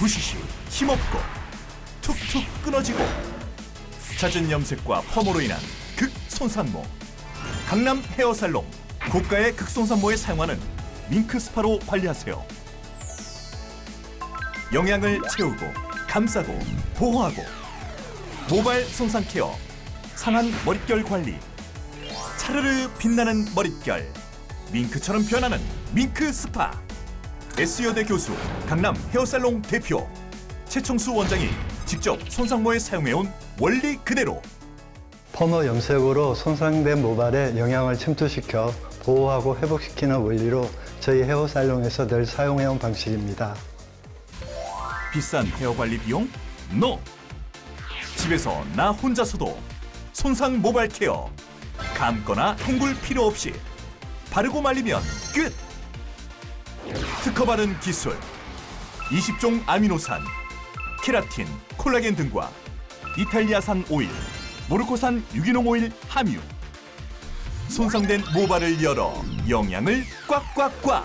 부시시 힘없고 툭툭 끊어지고 잦은 염색과 펌으로 인한 극손상모. 강남 헤어살롱 고가의 극손상모에 사용하는 밍크 스파로 관리하세요. 영양을 채우고 감싸고 보호하고. 모발 손상 케어 상한 머릿결 관리. 차르르 빛나는 머릿결. 밍크처럼 변하는 밍크 스파 S여대 교수 강남 헤어살롱 대표 최청수 원장이 직접 손상모에 사용해온 원리 그대로 퍼머 염색으로 손상된 모발에 영양을 침투시켜 보호하고 회복시키는 원리로 저희 헤어살롱에서 늘 사용해온 방식입니다. 비싼 헤어 관리 비용? NO! 집에서 나 혼자서도 손상 모발 케어 감거나 헹굴 필요 없이 바르고 말리면 끝! 특허받은 기술. 20종 아미노산 케라틴, 콜라겐 등과 이탈리아산 오일, 모로코산 유기농 오일 함유. 손상된 모발을 열어 영양을 꽉꽉꽉.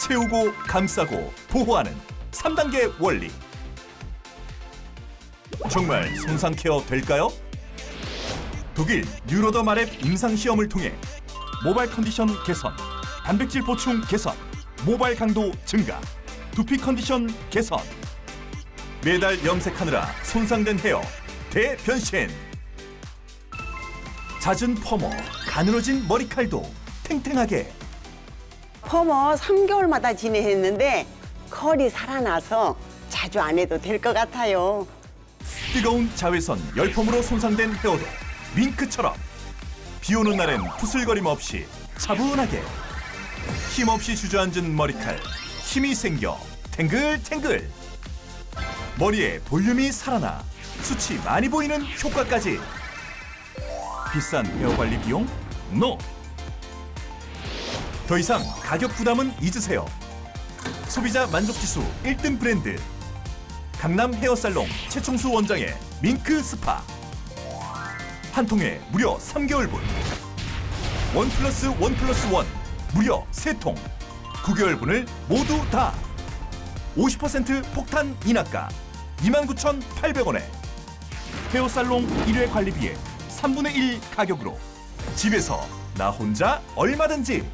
채우고 감싸고 보호하는 3단계 원리. 정말 손상 케어 될까요? 독일 뉴로더 마랩 임상 시험을 통해 모발 컨디션 개선, 단백질 보충 개선, 모발 강도 증가, 두피 컨디션 개선. 매달 염색하느라 손상된 헤어 대변신. 잦은 퍼머, 가늘어진 머리칼도 탱탱하게. 퍼머 3개월마다 진행했는데 컬이 살아나서 자주 안 해도 될 것 같아요. 뜨거운 자외선 열펌으로 손상된 헤어도 밍크처럼. 비 오는 날엔 푸슬거림 없이 차분하게 힘없이 주저앉은 머리칼. 힘이 생겨 탱글탱글. 머리에 볼륨이 살아나 수치 많이 보이는 효과까지. 비싼 헤어 관리 비용? NO! 더 이상 가격 부담은 잊으세요. 소비자 만족지수 1등 브랜드. 강남 헤어살롱 최충수 원장의 밍크 스파. 한 통에 무려 3개월분. 원 플러스 원 플러스 원 무려 3통. 9개월분을 모두 다 50% 폭탄 인하가 29,800원에 헤어살롱 1회 관리비의 3분의 1 가격으로 집에서 나 혼자 얼마든지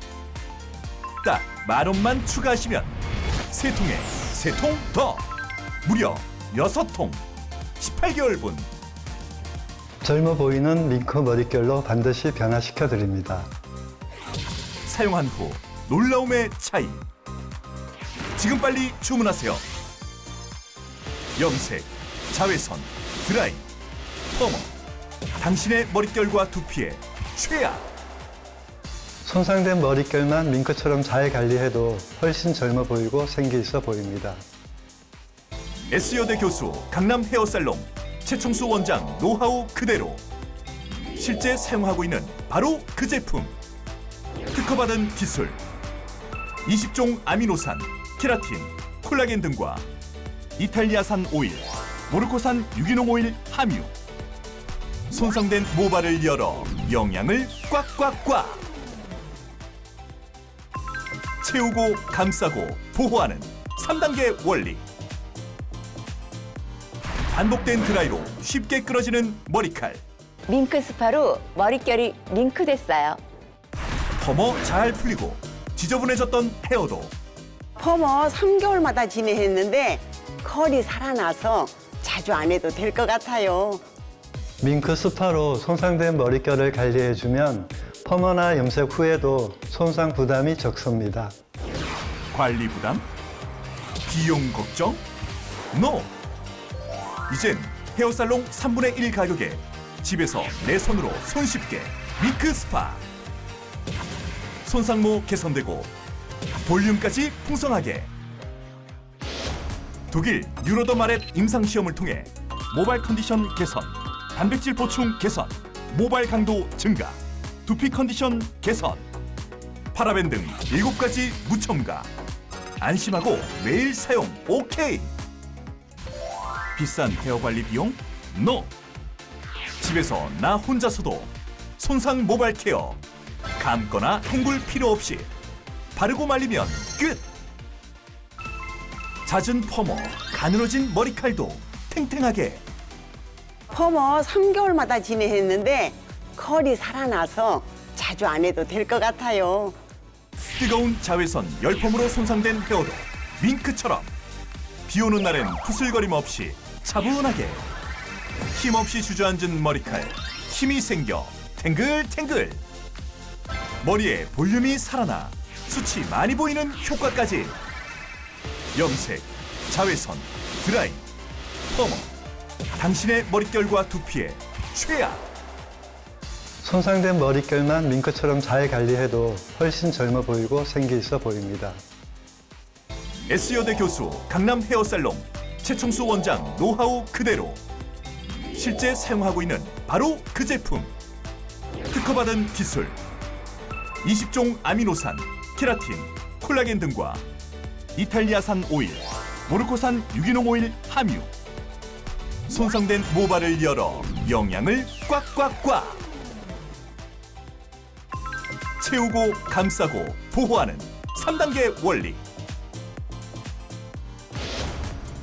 딱 만원만 추가하시면 세 통에 세 통 더. 무려 여섯 통. 18개월분. 젊어 보이는 밍크 머릿결로 반드시 변화시켜 드립니다. 사용한 후 놀라움의 차이. 지금 빨리 주문하세요. 염색, 자외선, 드라이, 퍼머 당신의 머릿결과 두피에 최악. 손상된 머릿결만 밍크처럼 잘 관리해도 훨씬 젊어 보이고 생기 있어 보입니다. S여대 교수 강남 헤어살롱. 최충수 원장 노하우 그대로. 실제 사용하고 있는 바로 그 제품 특허받은 기술. 20종 아미노산, 케라틴, 콜라겐 등과 이탈리아산 오일, 모로코산 유기농 오일 함유. 손상된 모발을 열어 영양을 꽉꽉꽉. 채우고 감싸고 보호하는 3단계 원리. 반복된 드라이로 쉽게 끊어지는 머리칼. 밍크 스파로 머릿결이 밍크 됐어요. 퍼머 잘 풀리고 지저분해졌던 헤어도 퍼머 3개월마다 진행했는데 컬이 살아나서 자주 안 해도 될 것 같아요. 밍크 스파로 손상된 머릿결을 관리해주면 퍼머나 염색 후에도 손상 부담이 적습니다. 관리 부담? 비용 걱정? NO! 이젠 헤어살롱 3분의 1 가격에 집에서 내 손으로 손쉽게 미크 스파 손상모 개선되고 볼륨까지 풍성하게. 독일 유로더 마렛 임상시험을 통해 모발 컨디션 개선, 단백질 보충 개선, 모발 강도 증가, 두피 컨디션 개선 파라벤 등 7가지 무첨가. 안심하고 매일 사용 오케이. 비싼 헤어 관리 비용? NO 집에서 나 혼자서도 손상 모발 케어 감거나 헹굴 필요 없이 바르고 말리면 끝. 잦은 퍼머, 가늘어진 머리칼도 탱탱하게. 퍼머 3개월마다 진행했는데 컬이 살아나서 자주 안 해도 될 것 같아요. 뜨거운 자외선 열펌으로 손상된 헤어도 밍크처럼. 비 오는 날엔 푸슬거림 없이 차분하게. 힘없이 주저앉은 머리칼 힘이 생겨 탱글탱글 머리에 볼륨이 살아나 숱이 많이 보이는 효과까지. 염색, 자외선, 드라이, 퍼머 당신의 머릿결과 두피에 최악. 손상된 머릿결만 밍크처럼 잘 관리해도 훨씬 젊어 보이고 생기 있어 보입니다. S여대 교수 강남 헤어살롱 최충수 원장 노하우 그대로. 실제 사용하고 있는 바로 그 제품. 특허받은 기술 20종 아미노산, 케라틴, 콜라겐 등과 이탈리아산 오일, 모르코산 유기농 오일 함유. 손상된 모발을 열어 영양을 꽉꽉꽉. 채우고 감싸고 보호하는 3단계 원리.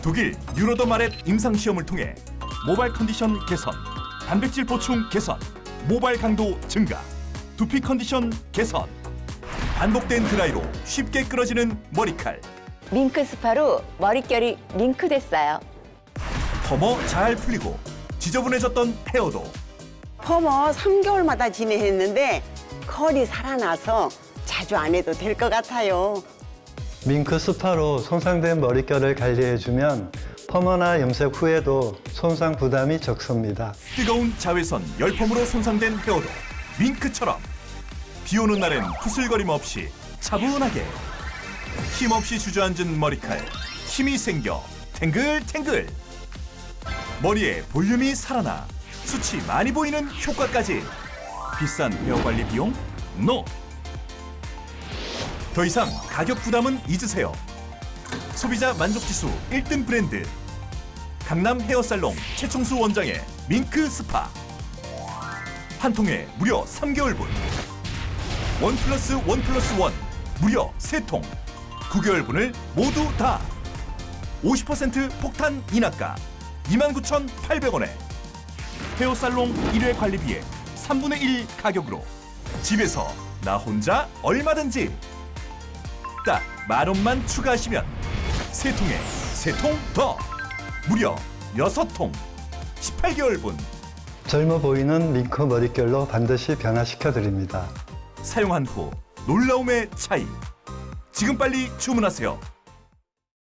독일 유로더마렛 임상시험을 통해 모발 컨디션 개선, 단백질 보충 개선, 모발 강도 증가, 두피 컨디션 개선 반복된 드라이로 쉽게 끌어지는 머리칼 밍크 스파로 머릿결이 링크됐어요. 퍼머 잘 풀리고 지저분해졌던 헤어도 퍼머 3개월마다 진행했는데 컬이 살아나서 자주 안 해도 될 것 같아요. 밍크 스파로 손상된 머릿결을 관리해주면 퍼머나 염색 후에도 손상 부담이 적습니다. 뜨거운 자외선 열펌으로 손상된 헤어도 밍크처럼 비 오는 날엔 푸슬거림 없이 차분하게 힘없이 주저앉은 머리칼 힘이 생겨 탱글탱글 머리에 볼륨이 살아나 숱이 많이 보이는 효과까지 비싼 헤어 관리 비용? 노! 더 이상 가격 부담은 잊으세요 소비자 만족지수 1등 브랜드 강남 헤어살롱 최충수 원장의 밍크 스파 한 통에 무려 3개월분. 원 플러스 원 플러스 원 무려 3통. 9개월분을 모두 다 50% 폭탄 인하가 29,800원에 헤어살롱 1회 관리비의 3분의 1 가격으로 집에서 나 혼자 얼마든지 딱 만원만 추가하시면 세통에 세 통 더. 무려 여섯 통. 18개월분 젊어 보이는 밍크 머릿결로 반드시 변화시켜 드립니다. 사용한 후 놀라움의 차이 지금 빨리 주문하세요